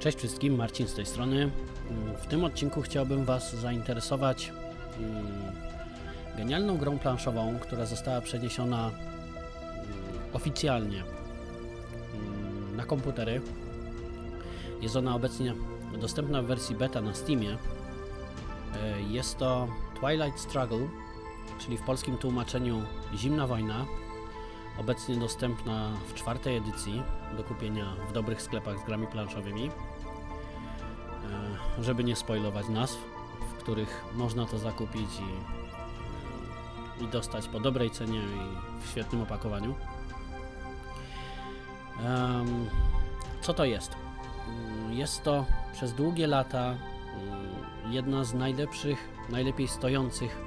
Cześć wszystkim, Marcin z tej strony. Mm, W tym odcinku chciałbym Was zainteresować mm, genialną grą planszową, która została przeniesiona mm, oficjalnie na komputery. Jest ona obecnie dostępna w wersji beta na Steamie. E, Jest to Twilight Struggle, czyli w polskim tłumaczeniu Zimna Wojna. Obecnie dostępna w czwartej edycji do kupienia w dobrych sklepach z grami planszowymi. E, Żeby nie spoilować nazw, w których można to zakupić i, i dostać po dobrej cenie i w świetnym opakowaniu. Co to jest? Mm, Jest to przez długie lata mm, jedna z najlepszych, najlepiej stojących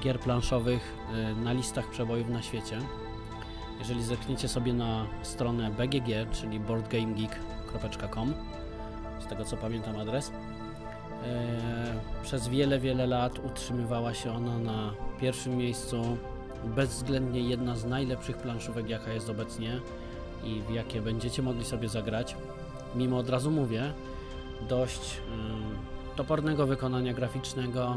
gier planszowych e, na listach przebojów na świecie. Jeżeli zerkniecie sobie na stronę BGG, czyli boardgamegeek.com, z tego co pamiętam adres, e, przez wiele, wiele lat utrzymywała się ona na pierwszym miejscu. Bezwzględnie jedna z najlepszych planszówek, jaka jest obecnie i w jakie będziecie mogli sobie zagrać. Mimo od razu mówię, dość ym, topornego wykonania graficznego,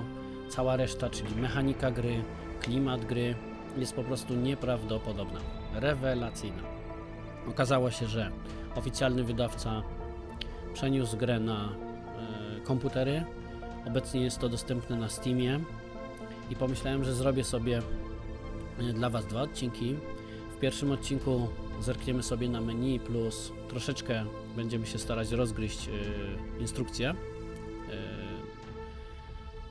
cała reszta, czyli mechanika gry, klimat gry jest po prostu nieprawdopodobna, rewelacyjna. Okazało się, że oficjalny wydawca przeniósł grę na e, komputery. Obecnie jest to dostępne na Steamie i pomyślałem, że zrobię sobie e, dla Was dwa odcinki. W pierwszym odcinku zerkniemy sobie na menu plus troszeczkę będziemy się starać rozgryźć e, instrukcję.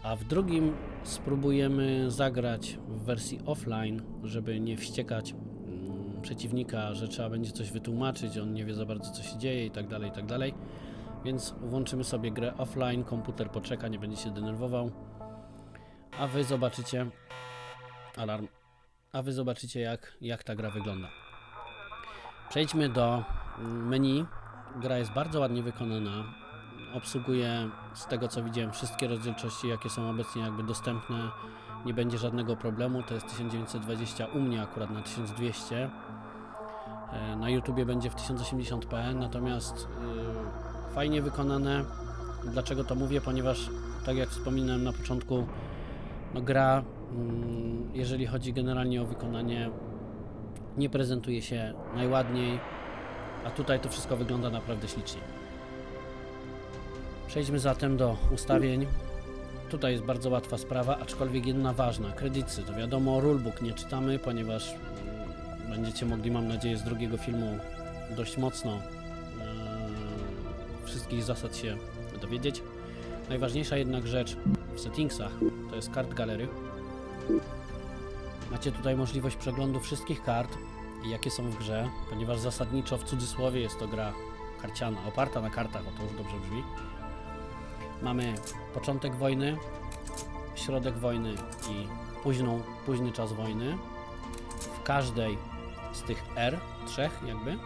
A w drugim spróbujemy zagrać w wersji offline, żeby nie wściekać mm, przeciwnika, że trzeba będzie coś wytłumaczyć, on nie wie za bardzo co się dzieje i tak dalej, i tak dalej. Więc włączymy sobie grę offline, komputer poczeka, nie będzie się denerwował. A wy zobaczycie alarm. A wy zobaczycie jak, jak ta gra wygląda. Przejdźmy do menu. Gra jest bardzo ładnie wykonana. Obsługuje z tego co widziałem wszystkie rozdzielczości jakie są obecnie jakby dostępne. Nie będzie żadnego problemu. To jest 1920 u mnie akurat na 1200. E, Na YouTubie będzie w 1080p, natomiast y, fajnie wykonane. Dlaczego to mówię? Ponieważ tak jak wspominałem na początku, no gra, mm, jeżeli chodzi generalnie o wykonanie, nie prezentuje się najładniej, a tutaj to wszystko wygląda naprawdę ślicznie. Przejdźmy zatem do ustawień. Tutaj jest bardzo łatwa sprawa, aczkolwiek jedna ważna. Kredycy, to wiadomo, rulebook nie czytamy, ponieważ mm, będziecie mogli, mam nadzieję, z drugiego filmu dość mocno wszystkich zasad się dowiedzieć. Najważniejsza jednak rzecz w settingsach to jest kart galery. Macie tutaj możliwość przeglądu wszystkich kart, jakie są w grze, ponieważ zasadniczo w cudzysłowie jest to gra karciana, oparta na kartach, o to już dobrze brzmi. Mamy początek wojny, środek wojny i późną, późny czas wojny. W każdej z tych R, trzech jakby,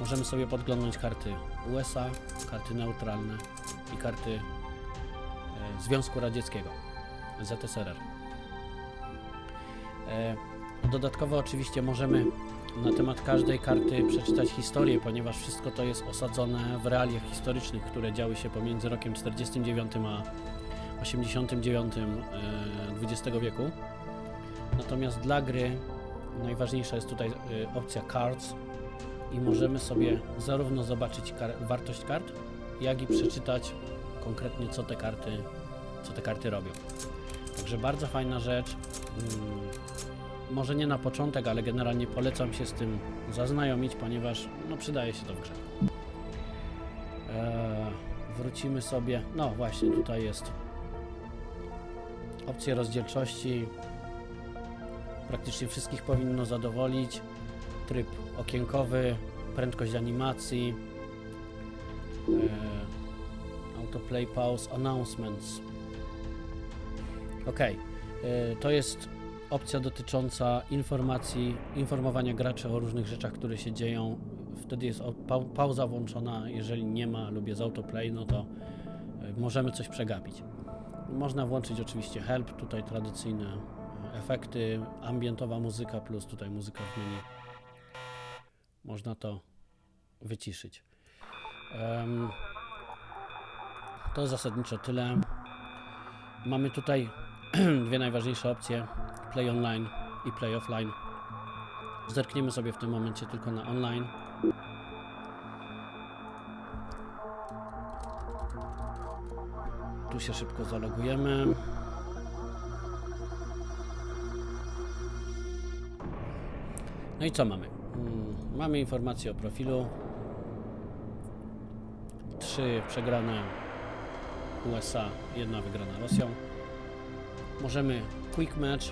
możemy sobie podglądnąć karty USA, karty neutralne i karty e, Związku Radzieckiego, ZSRR. E, Dodatkowo oczywiście możemy na temat każdej karty przeczytać historię, ponieważ wszystko to jest osadzone w realiach historycznych, które działy się pomiędzy rokiem 49 a 89 e, XX wieku. Natomiast dla gry najważniejsza jest tutaj e, opcja Cards i możemy sobie zarówno zobaczyć kar- wartość kart, jak i przeczytać konkretnie co te karty, co te karty robią. Także bardzo fajna rzecz. Mm, może nie na początek, ale generalnie polecam się z tym zaznajomić, ponieważ no, przydaje się to w grze. Eee, wrócimy sobie. No właśnie, tutaj jest opcje rozdzielczości. Praktycznie wszystkich powinno zadowolić. Tryb okienkowy, prędkość animacji, eee, autoplay, pause, announcements. Ok, to jest opcja dotycząca informacji, informowania graczy o różnych rzeczach, które się dzieją. Wtedy jest pau- pauza włączona. Jeżeli nie ma lub jest autoplay, no to y, możemy coś przegapić. Można włączyć oczywiście help, tutaj tradycyjne y, efekty, ambientowa muzyka plus tutaj muzyka w menu. Można to wyciszyć. To zasadniczo tyle. Mamy tutaj dwie najważniejsze opcje: Play Online i Play Offline. Zerkniemy sobie w tym momencie tylko na online. Tu się szybko zalogujemy. No i co mamy? Mm, Mamy informację o profilu. Trzy przegrane USA, jedna wygrana Rosją. Możemy quick match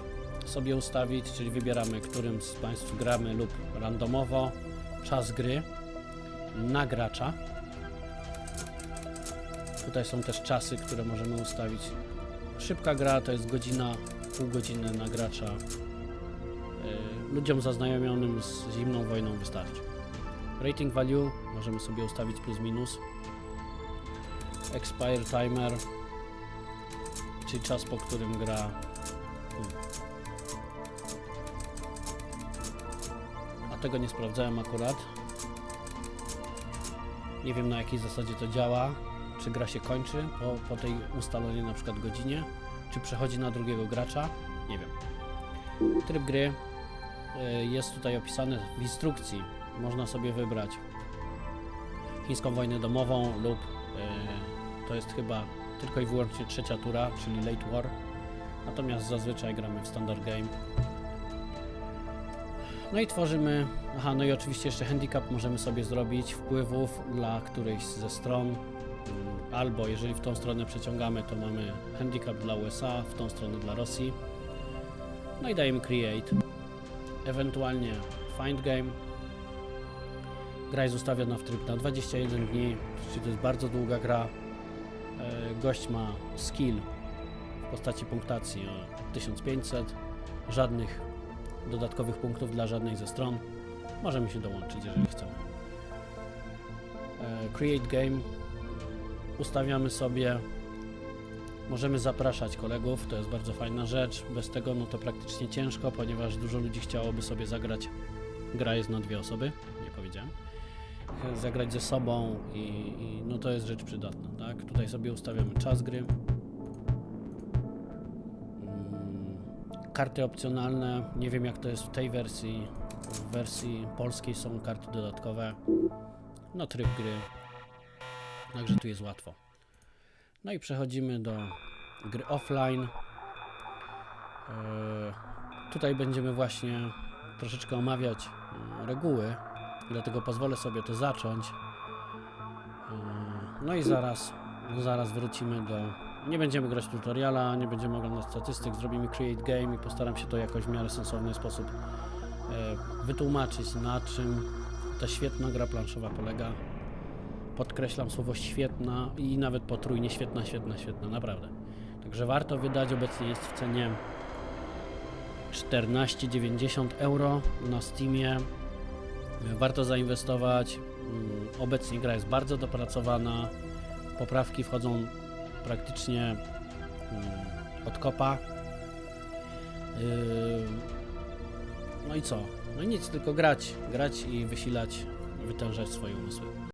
sobie ustawić, czyli wybieramy, którym z Państw gramy lub randomowo. Czas gry na gracza. Tutaj są też czasy, które możemy ustawić. Szybka gra to jest godzina, pół godziny na gracza. Yy, Ludziom zaznajomionym z zimną wojną wystarczy. Rating value możemy sobie ustawić plus minus. Expire timer, czyli czas po którym gra. A tego nie sprawdzałem akurat. Nie wiem na jakiej zasadzie to działa. Czy gra się kończy po, po tej ustalonej na przykład godzinie, czy przechodzi na drugiego gracza? Nie wiem. Tryb gry y, jest tutaj opisany w instrukcji. Można sobie wybrać chińską wojnę domową lub y, to jest chyba tylko i wyłącznie trzecia tura, czyli late war. Natomiast zazwyczaj gramy w standard game. No i tworzymy. Aha, no i oczywiście jeszcze handicap możemy sobie zrobić wpływów dla którejś ze stron. Mm, Albo jeżeli w tą stronę przeciągamy, to mamy handicap dla USA, w tą stronę dla Rosji. No i dajemy create. Ewentualnie find game. Gra jest ustawiona w tryb na 21 dni, czyli to jest bardzo długa gra. E, Gość ma skill w postaci punktacji o 1500. Żadnych dodatkowych punktów dla żadnej ze stron. Możemy się dołączyć, jeżeli chcemy. E, Create game. Ustawiamy sobie. Możemy zapraszać kolegów, to jest bardzo fajna rzecz. Bez tego no to praktycznie ciężko, ponieważ dużo ludzi chciałoby sobie zagrać. Gra jest na dwie osoby, nie powiedziałem. Zagrać ze sobą i, i no to jest rzecz przydatna, tak? Tutaj sobie ustawiamy czas gry. Mm, Karty opcjonalne, nie wiem jak to jest w tej wersji. W wersji polskiej są karty dodatkowe. No tryb gry. Także tu jest łatwo. No i przechodzimy do gry offline. Eee, tutaj będziemy właśnie troszeczkę omawiać mm, reguły, dlatego pozwolę sobie to zacząć. Eee, no i zaraz, zaraz wrócimy do. Nie będziemy grać tutoriala, nie będziemy oglądać statystyk, zrobimy create game i postaram się to jakoś w miarę sensowny sposób e, wytłumaczyć, na czym ta świetna gra planszowa polega. Podkreślam słowo świetna i nawet potrójnie świetna, świetna, świetna, naprawdę. Także warto wydać, obecnie jest w cenie 14,90 euro na Steamie. Warto zainwestować. Mm, Obecnie gra jest bardzo dopracowana. Poprawki wchodzą praktycznie mm, od kopa. Yy, No i co? No i nic, tylko grać, grać i wysilać, wytężać swoje umysły.